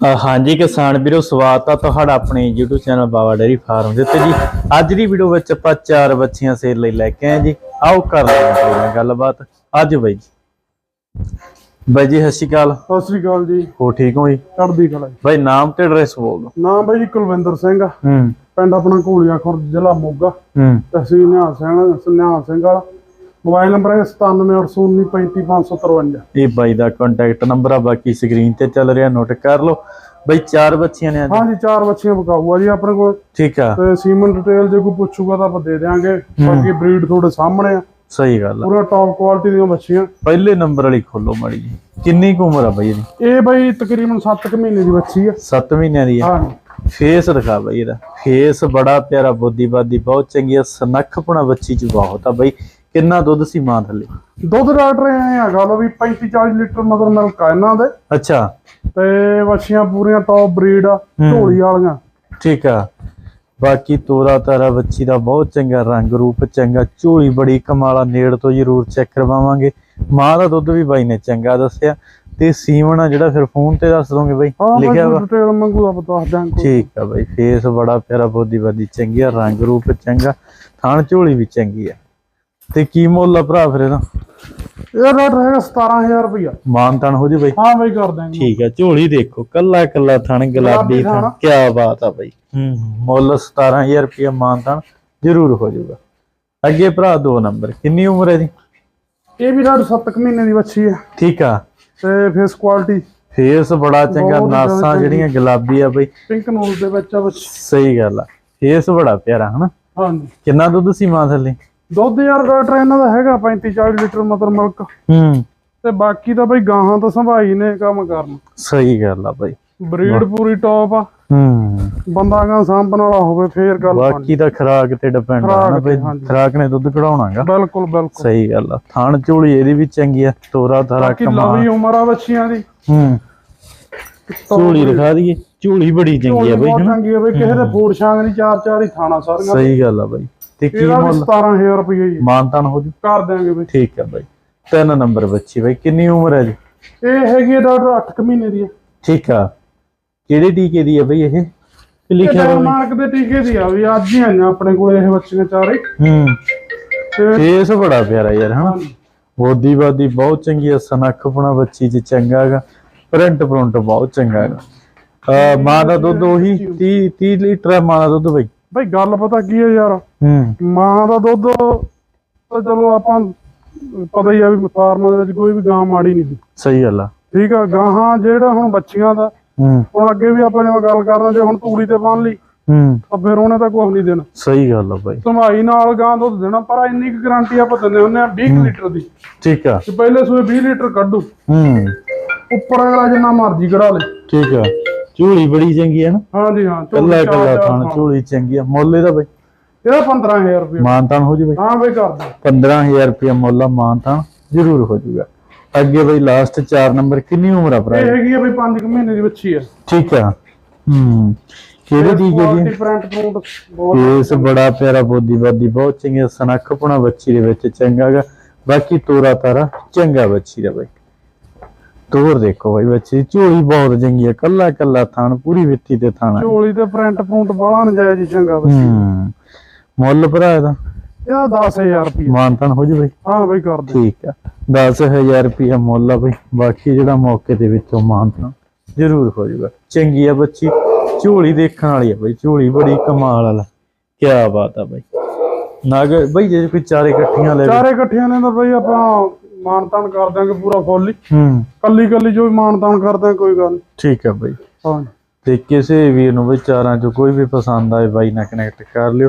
ਹਾਂਜੀ ਕਿਸਾਨ ਵੀਰੋ ਸਵਾਗਤ ਆ ਤੁਹਾਡਾ ਆਪਣੇ YouTube channel Baba dairy farm ਦੇ ਉੱਤੇ ਜੀ। ਅੱਜ ਦੀ ਵੀਡੀਓ ਵਿੱਚ ਆਪਾਂ ਚਾਰ ਬੱਚੀਆਂ ਸੇਲ ਲਈ ਲੈ ਕੇ ਆਏ ਜੀ। ਆਓ ਕਰ ਲੈਂਦੇ ਹਾਂ ਗੱਲਬਾਤ। ਅੱਜ ਬਾਈ ਜੀ। ਬਾਈ ਜੀ ਸਤਿ ਸ਼੍ਰੀ ਅਕਾਲ। ਸਤਿ ਸ੍ਰੀ ਅਕਾਲ ਜੀ। ਹੋ ਠੀਕ ਹੋ ਜੀ? ਚੜ੍ਹਦੀ ਕਲਾ ਜੀ। ਬਾਈ ਨਾਮ ਤੇ ਐਡਰੈਸ ਬੋਲ ਦਿਓ ਨਾਮ ਬਾਈ ਜੀ ਕੁਲਵਿੰਦਰ ਸਿੰਘ ਹੂੰ। ਪਿੰਡ ਆਪਣਾ ਘੋਲੀਆ ਖੁਰਦ ਜ਼ਿਲ੍ਹਾ ਮੋਗਾ। ਹੂੰ। ਤਹਿਸੀਲ ਨਿਹਾਲ ਸਿੰਘ ਨਿਹਾਲ ਸਿੰਘ ਵਾਲਾ। ਮੋਬਾਈਲ ਨੰਬਰ ਹੈ 9781935553 ਇਹ ਬਾਈ ਦਾ ਕੰਟੈਕਟ ਨੰਬਰ ਆ ਬਾਕੀ ਸਕਰੀਨ ਤੇ ਚੱਲ ਰਿਹਾ ਨੋਟ ਕਰ ਲਓ। ਬਾਈ ਚਾਰ ਬੱਚੀਆਂ ਨੇ ਹਾਂਜੀ ਚਾਰ ਬੱਚੀਆਂ ਬਕਾਊ ਆ ਜੀ ਆਪਣੇ ਕੋਲ। ਠੀਕ ਆ। ਤੇ ਸੀਮਨ ਡਿਟੇਲ ਜੇ ਕੋਈ ਪੁੱਛੂਗਾ ਤਾਂ ਆਪਾਂ ਦੇ ਦੇਾਂਗੇ ਬਾਕੀ ਬਰੀਡ ਤੁਹਾਡੇ ਸਾਹਮਣੇ ਆ। ਸਹੀ ਗੱਲ ਆ। ਪੂਰਾ ਟੌਪ ਕੁਆਲਿਟੀ ਦੀਆਂ ਬੱਚੀਆਂ। ਪਹਿਲੇ ਨੰਬਰ ਵਾਲੀ ਖੋਲੋ ਮਾੜੀ ਜੀ ਕਿੰਨੀ ਕੁ ਉਮਰ ਆ ਬਾਈ ਇਹਦੀ? ਇਹ ਬਾਈ ਤਕਰੀਬਨ 7 ਕੁ ਮਹੀਨੇ ਦੀ ਬੱਚੀ ਆ। 7 ਮਹੀਨਿਆਂ ਦੀ ਆ। ਹਾਂਜੀ। ਫੇਸ ਦਿਖਾ ਬਈ ਇਹਦਾ। ਫੇਸ ਬੜਾ ਪਿਆਰਾ ਬੁੱਧੀਵਾਦੀ ਬਹੁਤ ਚੰਗੀ ਆ। ਸਨੱਖਪਣਾ ਬੱਚੀ ਚ ਬਹੁਤ ਆ ਬਈ। ਕਿੰਨਾ ਦੁੱਧ ਸੀ ਮਾਂ ਥੱਲੇ? ਦੁੱਧ ਡਾਕਟਰ ਐ ਹੈਗਾ ਲੋ ਵੀ 35 40 ਲੀਟਰ ਮਦਰ ਮਿਲਕ ਆ ਇਹਨਾਂ ਦੇ। ਅੱਛਾ। ਤੇ ਬੱਚੀਆਂ ਪੂਰੀਆਂ ਟੌਪ ਬਰੀਡ ਆ ਢੋਲੀ ਵਾਲੀਆਂ। ਠੀਕ ਆ। ਬਾਕੀ ਤੋਰਾ ਤਾਰਾ ਬੱਚੀ ਦਾ ਬਹੁਤ ਚੰਗਾ ਰੰਗ ਰੂਪ ਚੰਗਾ ਝੋਲੀ ਬੜੀ ਕਮਾਲਾ ਨੇੜ ਤੋਂ ਜ਼ਰੂਰ ਚੈੱਕ ਕਰਵਾਵਾਂਗੇ। ਮਾਂ ਦਾ ਦੁੱਧ ਵੀ ਬਾਈ ਨੇ ਚੰਗਾ ਦੱਸਿਆ। ਤੇ ਸੀਮਨ ਆ ਜਿਹੜਾ ਫਿਰ ਫੋਨ ਤੇ ਦੱਸ ਦੋਗੇ ਬਾਈ? ਲਿਖਿਆ ਵਾ? ਡਿਟੇਲ ਮੰਗੂ ਦਾ ਬਤਾ ਦਿਆਂਗੇ ਠੀਕ ਆ ਬਾਈ ਫੇਸ ਬੜਾ ਪਿਆਰਾ ਬੁੱਧੀਵਾਦੀ ਚੰਗੀ ਆ ਰੰਗ ਰੂਪ ਚੰਗਾ ਥਣ ਝੋਲੀ ਵੀ ਚੰਗੀ ਆ। ਤੇ ਕੀ ਮੁੱਲ ਆ ਭਰਾ ਫਿਰ ਇਹਦਾ? ਇਹ ਰੇਟ ਹੈਗਾ 17000 ਰੁਪਇਆ ਮਾਨ ਤਣ ਹੋ ਜੀ ਬਾਈ? ਹਾਂ ਬਈ ਕਰ ਦਾਂਗੇ ਠੀਕ ਹੈ ਝੋਲੀ ਦੇਖੋ ਕੱਲਾ ਕੱਲਾ ਥਣ ਗੁਲਾਬੀ ਥਣ। ਕੀ ਬਾਤ ਆ ਬਾਈ। ਹੂੰ। ਮੁੱਲ 17000 ਰੁਪਏ ਮਾਨ ਤਣ ਜ਼ਰੂਰ ਹੋ ਜਾਊਗਾ। ਅੱਗੇ ਭਰਾ ਦੋ ਨੰਬਰ ਕਿੰਨੀ ਉਮਰ ਹੈ ਦੀ ਇਹ ਵੀ ਰੇਟ 7 ਮਹੀਨੇ ਦੀ ਬੱਚੀ ਹੈ ਠੀਕ ਆ। ਤੇ ਫੇਸ ਕੁਆਲਿਟੀ ਫੇਸ ਬੜਾ ਚੰਗਾ ਨਾਸਾਂ। ਜਿਹੜੀਆਂ ਗੁਲਾਬੀ ਆ ਬਾਈ। ਪਿੰਕ ਨੂਲ ਦੇ ਵਿੱਚ ਆ ਬੱਚੀ। ਸਹੀ ਗੱਲ ਆ। ਫੇਸ ਬੜਾ ਪਿਆਰਾ ਹਨਾ? ਹਾਂਜੀ। ਕਿੰਨਾ ਦੁੱਧ ਸੀ ਮਾਂ ਥੱਲੇ? ਦੁੱਧ ਯਾਰ ਰੇਟ ਇਹਨਾਂ ਦਾ ਹੈਗਾ 35 40 ਲੀਟਰ ਮਦਰ ਮਿਲਕ। ਹੂੰ। ਤੇ ਬਾਕੀ ਤਾਂ ਬਈ ਗਾਹਾਂ ਤਾਂ ਸੰਭਾਈ ਨੇ ਕੰਮ ਕਰਨ। ਸਹੀ ਗੱਲ ਆ ਬਾਈ। ਬਰੀਡ ਪੂਰੀ ਟੌਪ ਆ। ਹੂੰ। ਬੰਦਾ ਗਾਂ ਸਾਂਭਣ ਵਾਲਾ ਹੋਵੇ ਫੇਰ ਗੱਲ ਬਾਕੀ ਤਾਂ ਖਰਾਕ ਤੇ ਡਿਪੈਂਡ ਆ ਨਾ ਬਾਈ। ਖਰਾਕ ਨੇ ਦੁੱਧ ਕਢਾਉਣਾਗਾ। ਬਿਲਕੁਲ ਬਿਲਕੁਲ। ਸਹੀ ਗੱਲ ਆ। ਥਣ ਝੋਲੀ ਇਹਦੀ ਵੀ ਚੰਗੀ ਆ ਤੋਰਾ ਤਾਰਾ ਬਾਕੀ ਕਮਾਲ ਲਵੀ ਉਮਰ ਆ ਬੱਚੀਆਂ ਦੀ। ਹੂੰ। ਝੋਲੀ ਦਿਖਾ ਦਈਏ। ਝੋਲੀ ਬੜੀ ਚੰਗੀ ਆ ਬਈ ਚੰਗੀ ਆ ਬਈ। ਕਿਸੇ ਦੇ ਫੂਡ ਛਾਂਗ ਨਹੀਂ ਚਾਰ ਚਾਰ ਹੀ ਥਾਣਾ ਸਾਰੀਆਂ ਸਹੀ ਗੱਲ ਆ ਬਾਈ। ਤੇ ਕੀ ਮੁੱਲ? 17000 ਰੁਪਏ ਜੀ ਮਾਨਤਾਨ ਹੋ। ਜੂ। ਕਰ ਦਿਆਂਗੇ ਬਈ। ਠੀਕ ਆ ਬਾਈ। ਤਿੰਨ ਨੰਬਰ ਬੱਚੀ ਬਾਈ। ਕਿੰਨੀ ਉਮਰ ਹੈ ਜੀ? ਇਹ ਹੈਗੀ ਆ ਡਾਕਟਰ 8 ਮਹੀਨੇ ਦੀ ਆ ਠੀਕ ਆ। ਕਿਹੜੇ ਟੀਕੇ ਦੀ ਆ ਬਈ ਇਹ? ਲਿਖਿਆ ਹੋਇਆ ਮਾਰਕ ਦੇ ਟੀਕੇ ਦੀ ਆ ਵੀ ਅੱਜ ਹੀ ਆਈਆਂ ਆਪਣੇ ਕੋਲ ਇਹ ਬੱਚੀਆਂ ਚਾਰੇ। ਹੂੰ। ਫੇਸ ਬੜਾ ਪਿਆਰਾ ਯਾਰ ਹਾਂ ਬੋਦੀ ਬਾਦੀ ਬਹੁਤ ਚੰਗੀ ਆ ਸਨੱਖਪਣਾ ਬੱਚੀ ਚ ਚੰਗਾ ਹੈਗਾ। ਪ੍ਰਿੰਟ ਪ੍ਰਿੰਟ ਬਹੁਤ ਚੰਗਾ ਹੈਗਾ। ਮਾਂ ਦਾ ਦੁੱਧ ਉਹੀ 30 30 ਲੀਟਰ ਮਾਂ ਦਾ ਦੁੱਧ ਬਈ। ਬਈ ਗੱਲ ਪਤਾ ਕੀ ਹੈ ਯਾਰ? ਹੂੰ। ਮਾਂ ਦਾ ਦੁੱਧ ਤਾਂ ਚਲੋ ਆਪਾਂ ਪਤਾ ਹੀ ਆ ਵੀ ਫਾਰਮ ਦੇ ਵਿੱਚ ਕੋਈ ਵੀ ਗਾਂ ਮਾੜੀ ਨਹੀਂ ਸੀ। ਸਹੀ ਗੱਲ ਆ। ਠੀਕ ਆ ਗਾਹਾਂ ਜਿਹੜਾ ਹੁਣ ਬੱਚੀਆਂ ਦਾ ਹੂੰ। ਹੁਣ ਅੱਗੇ ਵੀ ਆਪਾਂ ਜਿਵੇਂ ਗੱਲ ਕਰਨਾ ਜੇ ਹੁਣ ਤੂੜੀ ਤੇ ਬੰਨ ਲਈ ਹੂੰ। ਤਾਂ ਫਿਰ ਉਹਨੇ ਤਾਂ ਕੁਝ ਨਹੀਂ ਦੇਣਾ। ਸਹੀ ਗੱਲ ਆ ਬਾਈ। ਸੰਭਾਈ ਨਾਲ ਗਾਂ ਦੁੱਧ ਦੇਣਾ ਪਰ ਇੰਨੀ ਕੁ ਗਾਰੰਟੀ ਆਪਾਂ ਦਿੰਦੇ ਹੁੰਦੇ ਆ 20 ਲੀਟਰ ਦੀ। ਠੀਕ ਆ। ਤੇ ਪਹਿਲੇ ਸੂਏ 20 ਲੀਟਰ ਕੱਢੂ। ਹੂੰ। ਉੱਪਰ ਅਗਲਾ ਜਿੰਨਾ ਮਰਜ਼ੀ ਕਢਾ ਲੇ। ਠੀਕ ਆ। ਝੋਲੀ ਬੜੀ ਚੰਗੀ ਹੈ ਨਾ। ਹਾਂਜੀ ਹਾਂ ਕੱਲਾ ਕੱਲਾ ਥਾਣ ਝੋਲੀ ਚੰਗੀ ਆ। ਮੁੱਲ ਇਹਦਾ ਬਈ। ਇਹਦਾ 15000 ਰੁਪਏ ਮਾਨਤਾਨ ਹੋ ਜੀ ਬਈ ਹਾਂ ਬਈ ਕਰ ਦੇ 15000 ਰੁਪਏ ਮੁੱਲ ਮਾਨਤਾਨ ਜ਼ਰੂਰ ਹੋ ਜਾਊਗਾ ਅੱਗੇ ਬਈ ਲਾਸਟ 4 ਨੰਬਰ ਕਿੰਨੀ ਉਮਰ ਆ ਭਰਾ ਇਹ ਹੈਗੀ ਆ ਬਈ 5 ਮਹੀਨੇ ਦੀ ਬੱਚੀ ਆ। ਠੀਕ ਆ। ਹੂੰ। ਕਿਹੜੇ ਦੀ ਕੁਆਲਿਟੀ ਜੀ ਪ੍ਰਿੰਟ ਪ੍ਰਿੰਟ ਬਹੁਤ ਫੇਸ ਬੜਾ ਪਿਆਰਾ ਬੋਦੀ ਬਾਦੀ ਬਹੁਤ ਚੰਗੀ ਆ, ਸਨੱਖਪਣਾ ਬੱਚੀ ਦੇ ਵਿੱਚ ਚੰਗਾਗਾ ਬਾਕੀ ਤੋਰਾ ਤਾਰਾ ਚੰਗਾ ਬੱਚੀ ਦਾ ਬਈ। ਤੋਰ ਦੇਖੋ ਬਈ ਬੱਚੀ ਝੋਲੀ ਬਹੁਤ ਚੰਗੀ ਆ ਕੱਲਾ ਕੱਲਾ ਥਣ ਪੂਰੀ ਵਿੱਥੀ ਤੇ ਥਾਣਾ ਝੋਲੀ ਤੇ ਪ੍ਰਿੰਟ ਪ੍ਰਿੰਟ ਬਾਲਾ ਨਜਾਇਜ਼ ਹੀ ਚੰਗਾ ਬੱਚੀ। ਹੂੰ। ਮੁੱਲ ਭਰਾ ਇਹਦਾ? ਇਹਦਾ 10000 ਰੁਪਏ ਮਾਨਤਾਨ ਹੋ ਜੀ ਬਈ? ਹਾਂ ਬਈ ਕਰ ਦੇ। ਠੀਕ ਆ। 10000 ਰੁਪਏ ਮੁੱਲ ਆ ਬਈ। ਬਾਕੀ ਜਿਹੜਾ ਮੌਕੇ ਦੇ ਵਿੱਚੋਂ ਮਾਨਤਾਨ ਜ਼ਰੂਰ ਹੋ ਜਾਊਗਾ ਚੰਗੀ ਆ ਬੱਚੀ। ਝੋਲੀ ਦੇਖਣ ਵਾਲੀ ਆ ਬਈ। ਝੋਲੀ ਬੜੀ ਕਮਾਲ ਵਾਲਾ। ਕੀ ਬਾਤ ਆ ਬਈ। ਨਾਗ ਬਈ ਜੇ ਕੋਈ ਚਾਰੇ ਇਕੱਠੀਆਂ ਲੈ ਚਾਰੇ ਇਕੱਠਿਆਂ ਨੇ ਤਾਂ ਬਈ ਆਪਾਂ ਮਾਨਤਾਨ ਕਰ ਦਿਆਂਗੇ ਪੂਰਾ ਫੁੱਲ ਹੀ। ਹੂੰ। ਕੱਲੀ ਕੱਲੀ ਜੋ ਵੀ ਮਾਨਤਾਨ ਕਰਦੇ ਕੋਈ ਗੱਲ। ਠੀਕ ਆ ਬਈ। ਹਾਂ। ਤੇ ਕਿਸੇ ਵੀਰ ਨੂੰ ਵਿਚਾਰਾਂ ਚੋਂ ਕੋਈ ਵੀ ਪਸੰਦ ਆਏ ਬਾਈ ਨਾਲ ਕਨੈਕਟ ਕਰ ਲਿਓ।